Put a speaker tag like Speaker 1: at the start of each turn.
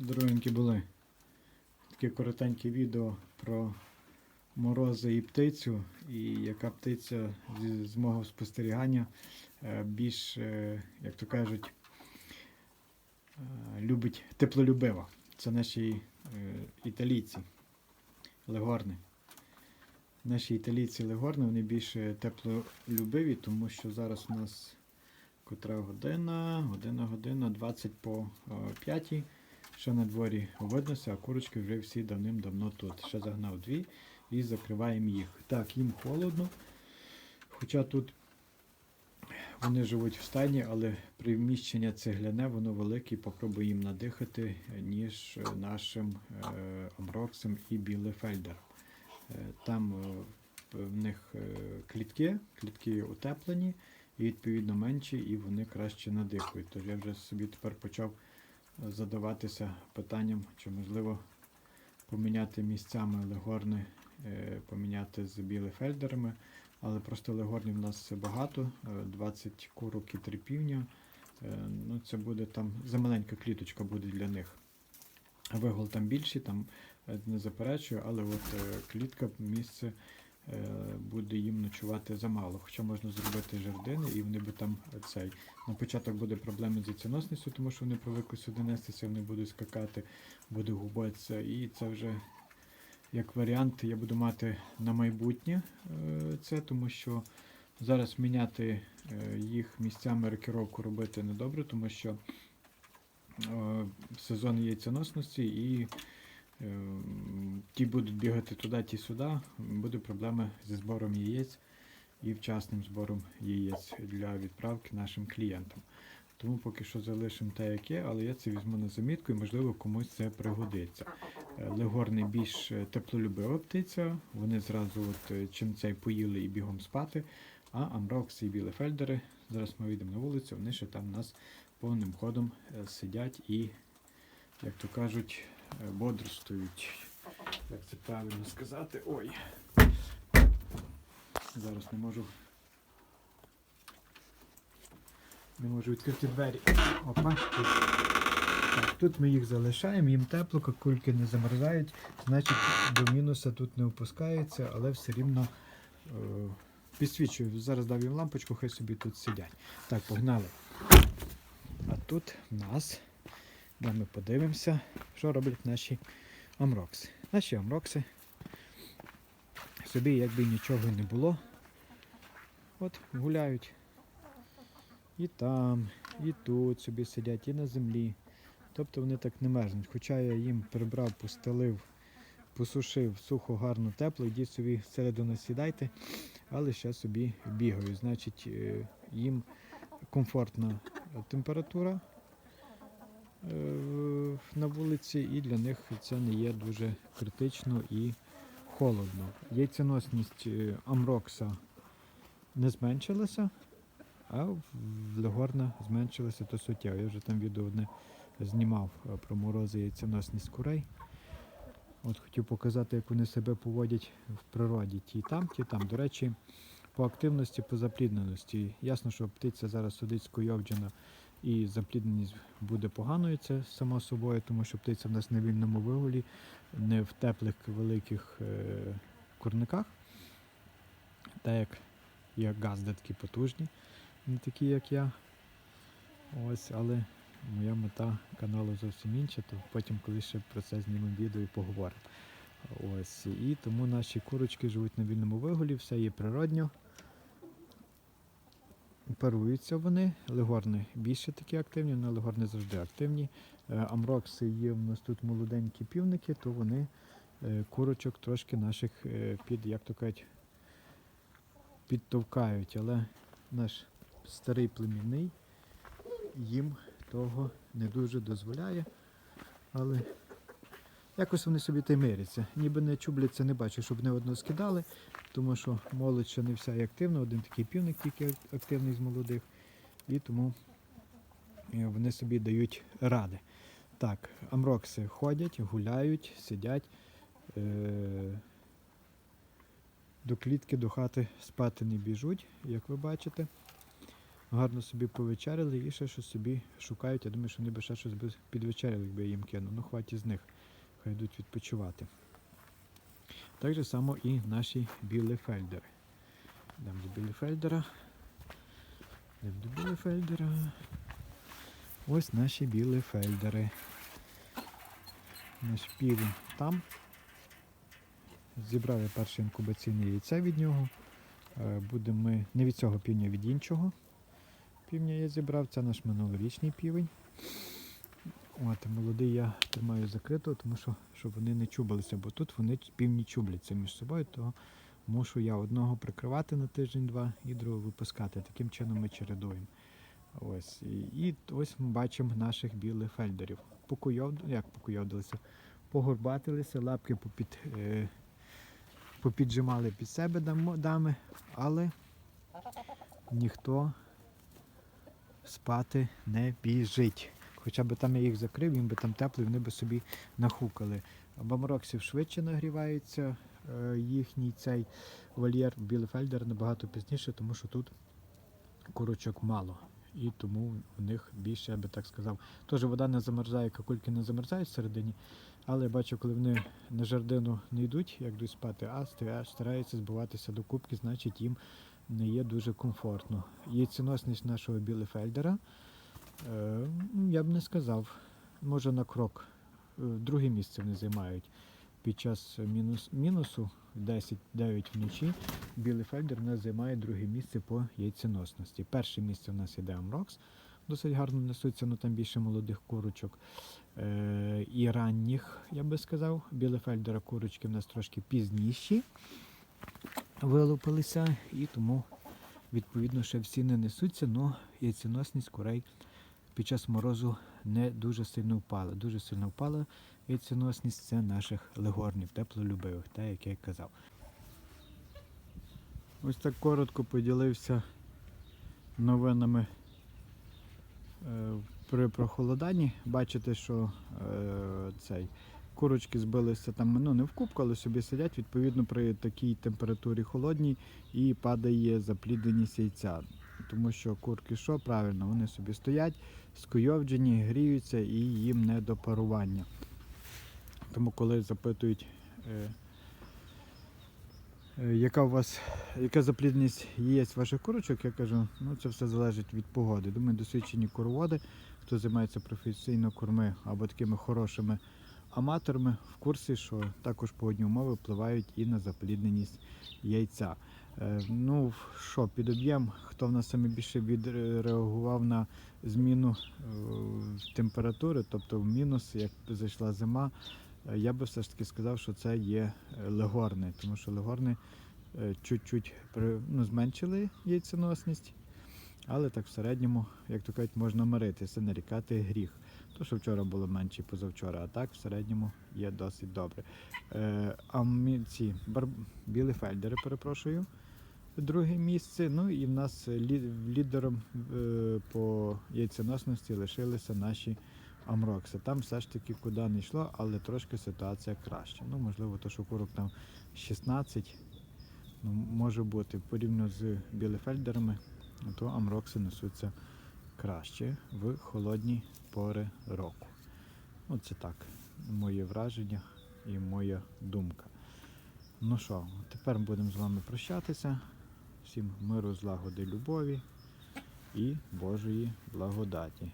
Speaker 1: Здоровенькі були. Таке коротеньке відео про морози і птицю, і яка птиця з мого спостерігання е, більш, е, як то кажуть, е, любить теплолюбива. Це наші італійці, легорни. Наші італійці легорни, вони більше теплолюбиві, тому що зараз у нас котра година, година, година, 20 по 5. Ще на дворі виднося, а курочки вже всі давним-давно тут. Ще загнав дві і закриваємо їх. Так, їм холодно. Хоча тут вони живуть в стайні, але приміщення цегляне, воно велике, попробую їм надихати, ніж нашим е, Амроксом і Білефельдером. Е, там е, в них клітки, клітки утеплені і відповідно менші, і вони краще надихають. Тож я вже собі тепер почав задаватися питанням, чи можливо поміняти місцями легорни, е, поміняти з білефельдерами. Але просто легорнів у нас багато, е, 20 курок і 3 півня. Е, Ну, це буде там замаленька кліточка буде для них. А Вигул там більший, там е, не заперечую, але от е, клітка місце е, буде їм ночувати замало. Хоча можна зробити жердини, і вони би там е, цей. На початок буде проблеми з яйценосністю, тому що вони привикли сюди нестися, вони будуть скакати, буде губитися. І це вже як варіант я буду мати на майбутнє е, це, тому що зараз міняти е, їх місцями рокіровку робити недобре, тому що е, сезон яйценосності і е, ті будуть бігати туди, ті сюди. Буде проблема зі збором яєць і вчасним збором яєць для відправки нашим клієнтам. Тому поки що залишимо те, як є, але я це візьму на замітку і, можливо, комусь це пригодиться. Е, Легорни більш е, теплолюбива птиця, вони зразу от, е, чим цей поїли і бігом спати. А Амрокси і Білефельдери, зараз ми вийдемо на вулицю, вони ще там у нас повним ходом сидять і, як то кажуть, бодрствують. Як це правильно сказати? Ой. Зараз не можу. Не можу відкрити двері. Опа. Тут. Так, тут ми їх залишаємо, їм тепло, кульки не замерзають, значить до мінуса тут не опускаються, але все рівно е, підсвічую. Зараз дав їм лампочку, хай собі тут сидять. Так, погнали. А тут в нас, де ми подивимося, що роблять наші амрокси. Наші амрокси собі якби нічого не було. От гуляють. І там, і тут собі сидять, і на землі. Тобто вони так не мерзнуть. Хоча я їм прибрав, постелив, посушив сухо, гарно, тепло, йдіть собі всередину сідайте, але ще собі бігаю. Значить, е, їм комфортна температура на вулиці, і для них це не є дуже критично і холодно. Яйценосність е, Амрокса не зменшилася, а в Легорна зменшилася то суттєво. Я вже там відео одне знімав е, про морози яйценосність курей. От хотів показати, як вони себе поводять в природі. Ті там, ті там. До речі, по активності, по заплідненості. Ясно, що птиця зараз сидить скойовджена і заплідненість буде поганою, це само собою, тому що птиця в нас на вільному вигулі, не в теплих великих е, курниках. Так як є газди такі потужні, не такі, як я. Ось, але моя мета каналу зовсім інша, то потім колись ще про це знімемо відео і поговоримо. Ось, і тому наші курочки живуть на вільному вигулі, все є природньо. Паруються вони, легорни більше такі активні, але легорни завжди активні. Е, Амрокси є в нас тут молоденькі півники, то вони е, курочок трошки наших е, під, як то кажуть, підтовкають. Але наш старий племінний їм того не дуже дозволяє. Але якось вони собі та й миряться. Ніби не чубляться, не бачу, щоб не одного скидали, тому що молодь ще не вся є активна, один такий півник тільки активний з молодих. І тому е, вони собі дають ради. Так, амрокси ходять, гуляють, сидять. Е- до клітки, до хати спати не біжуть, як ви бачите. гарно собі повечеряли і ще щось собі шукають. Я думаю, що вони би ще щось підвечеряли, якби я їм кинув. Ну, хватить з них. Хай йдуть відпочивати. Так же само і наші білефельдери. Йдемо до білефельдера. Йдемо до білефельдера. Ось наші білефельдери. Наш півень там. Зібрав я перше інкубаційне яйце від нього. Е, Будемо ми не від цього півня, а від іншого. Півня я зібрав, це наш минулорічний півень. От, молодий я тримаю закрито, тому що щоб вони не чубилися, бо тут вони півні чубляться між собою, то мушу я одного прикривати на тиждень-два і другого випускати. Таким чином ми чередуємо. Ось. І, і ось ми бачимо наших білих фельдерів. Покуйов, як покуйовдилися? Погорбатилися, лапки попід, е, попіджимали під себе дами, але ніхто спати не біжить. Хоча б там я їх закрив, їм би там тепло, і вони би собі нахукали. Бамароксів швидше нагрівається е, їхній цей вольєр. Білефельдер набагато пізніше, тому що тут курочок мало. І тому у них більше, я би так сказав. Теж вода не замерзає, какульки не замерзають всередині. Але я бачу, коли вони на жердину не йдуть, як йдуть спати, а стараються збиватися до кубки, значить їм не є дуже комфортно. Яйценосність нашого білефельдера, я б не сказав, може на крок. Е, Друге місце вони займають. Під час мінус, мінусу 10-9 вночі білий фельдер у нас займає друге місце по яйценосності. Перше місце у нас іде Амрокс, досить гарно несуться, ну там більше молодих курочок е, і ранніх, я би сказав. Білий фельдера курочки в нас трошки пізніші вилупилися, і тому відповідно ще всі не несуться, але яйценосність курей під час морозу не дуже сильно впала. Дуже сильно впала яйценосність це наших легорнів, теплолюбивих, так як я казав. Ось так коротко поділився новинами е, при прохолоданні. Бачите, що е, цей курочки збилися там, ну не в кубку, але собі сидять, відповідно, при такій температурі холодній і падає заплідненість яйця. Тому що курки що правильно, вони собі стоять, скуйовджені, гріються і їм не до парування. Тому коли запитують, е, е, яка у вас, яка заплідність яєць ваших курочок, я кажу, ну це все залежить від погоди. Думаю, досвідчені короводи, хто займається професійно корми або такими хорошими аматорами, в курсі, що також погодні умови впливають і на заплідненість яйця. Е, Ну, що, під об'єм, хто в нас саме більше відреагував на зміну е, температури, тобто в мінус, як зайшла зима, е, я би все ж таки сказав, що це є е, легорни, тому що легорни е, чуть-чуть ну, зменшили яйценосність, але так в середньому, як то кажуть, можна миритися, нарікати гріх. То, що вчора було менше, позавчора, а так в середньому є досить добре. Е, а ці бар... білі фельдери, перепрошую, друге місце. Ну і в нас лідером е, по яйценосності лишилися наші Амрокси. Там все ж таки куди не йшло, але трошки ситуація краща. Ну, можливо, то, що курок там 16, ну, може бути порівняно з білефельдерами, то Амрокси несуться краще в холодні пори року. Оце так, моє враження і моя думка. Ну що, тепер будемо з вами прощатися. Всім миру, злагоди, любові і Божої благодаті.